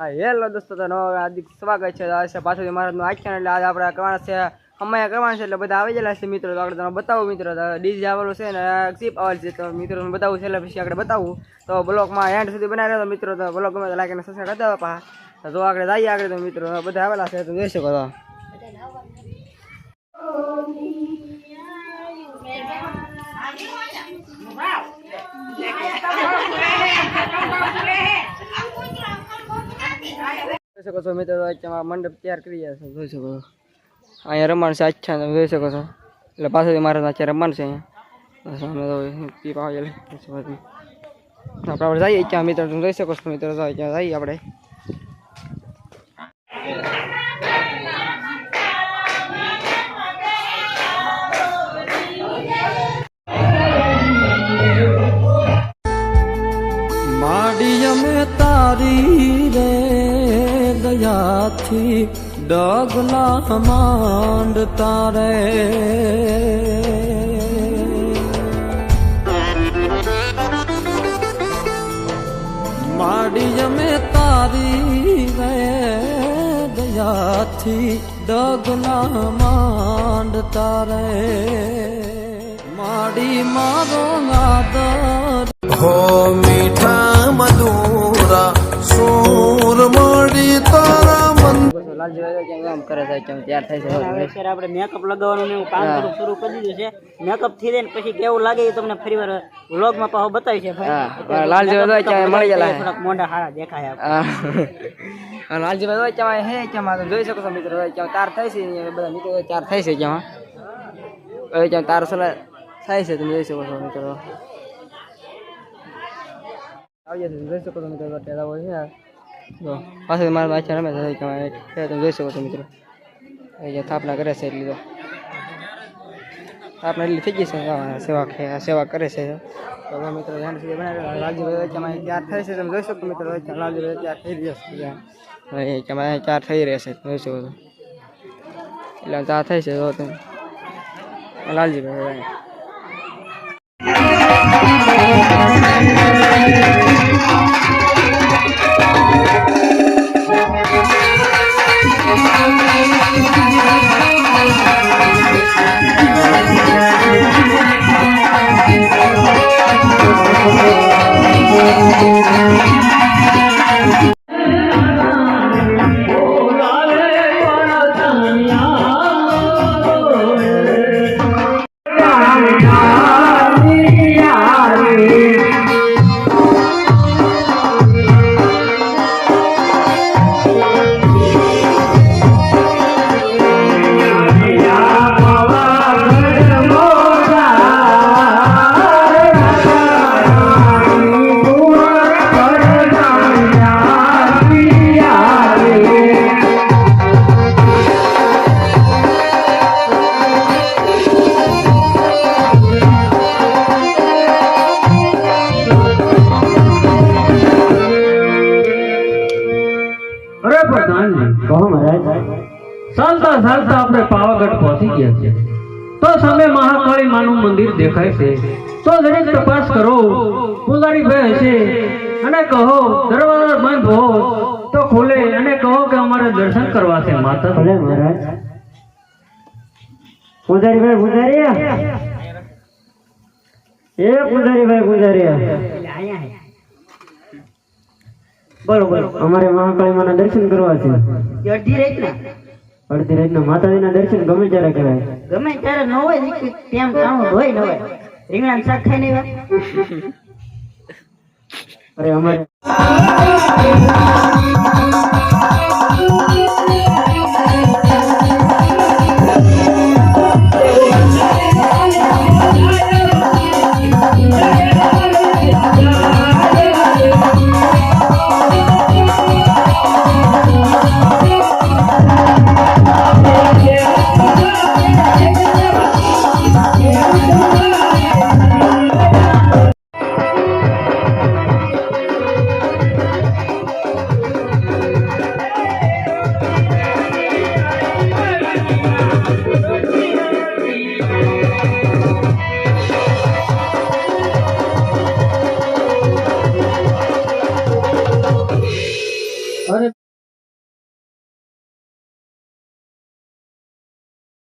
હા, હેલો દોસ્તો, તો નવો હાર્દિક સ્વાગત છે. આજે પાછળ પાછું મહારાજનું આખ્યાન એટલે આજે આપણે કરવાના છે અમાયા કરવાના છે, એટલે બધા આવી ગયેલા છે મિત્રો. તો આપણે તમને બતાવું મિત્રો. ડીજે આવેલું છે ને ચીપ આવેલ છે. તો મિત્રો, તમને બતાવું છે, એટલે પછી આગળ બતાવું. તો બ્લોગમાં એન્ડ સુધી બનાવી રહ્યો મિત્રો. તો બ્લોગ ગમે તો લાઈક અને સબસ્ક્રાઈબ કરી પા. તો આગળ જઈએ આગળ તો મિત્રો. બધા આવેલા છે, તો જોઈ શકો તો જોઈ શકો છો મિત્રો, અત્યારે મંડપ તૈયાર કરી જોઈ શકો છો. અહીંયા રમવાનું છે અચ્છા તમે જોઈ શકો છો. એટલે પાછળથી મારે અત્યારે રમવાનું છે અહીંયા. સામે તો પીપ. આપણે આપણે જઈએ ત્યાં મિત્રો? તમે જોઈ શકો છો, મિત્રો જઈએ આપણે. માડિયમે તારી રે દયાથી ડગલા માંડ તારે. માડિયમે તારી રે દયાથી ડગલા માંડ તારે. માડી મારો આદર હો મીઠા મન લાલજી ક્યાં આમ કરે છે કેમ તૈયાર થાય છે અત્યારે આપણે મેકઅપ લગાવવાનું એવું કામ થોડુંક શરૂ કરી દીધું છે. મેકઅપ થઈ જાય ને પછી કેવું લાગે એ તમને ફરી વાર વ્લોગમાં પાછો બતાવી છે ભાઈ. લાલ જોયો લાલજી makeup મળી ગયેલા થોડાક મોઢા હારા દેખાય આપણે. હા. લાલજીભાઈ હોય ક્યાં હે ક્યાં જોઈ શકો છો મિત્રો ક્યાં તાર થાય છે બધા મિત્રો ચાર થાય છે ક્યાં હવે ક્યાં તાર સલા થાય છે તમે જોઈ શકો છો મિત્રો. આવી જશે જોઈ શકો છો મિત્રો ટેલા હોય છે જો, પાછળ મારા બાચા રમે છે તમે જોઈ શકો છો, મિત્રો. અહીંયા સ્થાપના કરે છે એટલી તો સ્થાપના એટલી થઈ ગઈ છે સેવા સેવા કરે છે. તો મિત્રો, ધ્યાન સુધી બનાવી લાલજીભાઈ વચ્ચેમાં ચાર થાય છે, તમે જોઈ શકો મિત્રો. લાલજીભાઈ ચાર થઈ રહ્યા છે ત્યાં. ચાર થઈ રહેશે જોઈ શકો છો. એટલે ચાર થાય છે તો તમે. લાલજીભાઈ Thank અરે પ્રધાનજી કહો મહારાજ ચાલતા ચાલતા આપણે પાવાગઢ પહોંચી ગયા છે તો સામે મહાકાળી માનું મંદિર દેખાય છે. તો દરેક તપાસ કરો પૂજારી ભાઈ હશે અને કહો દરવાજો બંધ હો. તો ખોલે અને કહો કે અમારે દર્શન કરવા છે માતા. ભલે મહારાજ. પૂજારી ભાઈ પૂજારી એ પૂજારી ભાઈ પૂજારી અહીંયા. બરોબર. અમારે મહાકાળી માના દર્શન કરવા છે. અડધી રાત ના અડધી રાતના માતાજીના દર્શન ગમે ત્યારે કરાય. ગમે ત્યારે ન હોય તેમ જાણવું હોય ન હોય. રીંગણા શાક ખાઈને આવ્યા. અરે અમારે